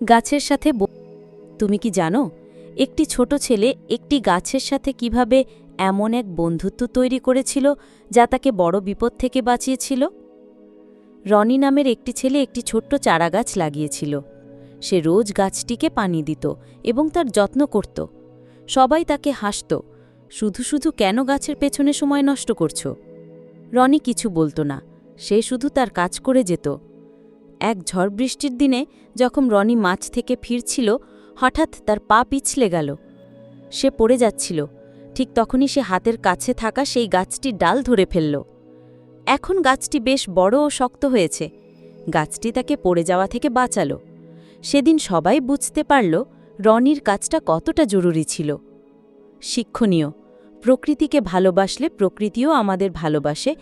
গাছের সাথে তুমি কি জানো, একটি ছোট ছেলে একটি গাছের সাথে কীভাবে এমন এক বন্ধুত্ব তৈরি করেছিল যা তাকে বড় বিপদ থেকে বাঁচিয়েছিল? রনি নামের একটি ছেলে একটি ছোট্ট চারাগাছ লাগিয়েছিল। সে রোজ গাছটিকে পানি দিত এবং তার যত্ন করত। সবাই তাকে হাসত, শুধু শুধু কেন গাছের পেছনে সময় নষ্ট করছ? রনি কিছু বলতো না, সে শুধু তার কাজ করে যেত। এক ঝড় বৃষ্টির দিনে যখন রনি মাছ থেকে ফিরছিল, হঠাৎ তার পা পিছলে গেল। সে পড়ে যাচ্ছিল। ঠিক তখনই সে হাতের কাছে থাকা সেই গাছটির ডাল ধরে ফেলল। এখন গাছটি বেশ বড় ও শক্ত হয়েছে। গাছটি তাকে পড়ে যাওয়া থেকে বাঁচালো। সেদিন সবাই বুঝতে পারল রনির কাজটা কতটা জরুরি ছিল। শিক্ষণীয়, প্রকৃতিকে ভালোবাসলে প্রকৃতিও আমাদের ভালোবাসে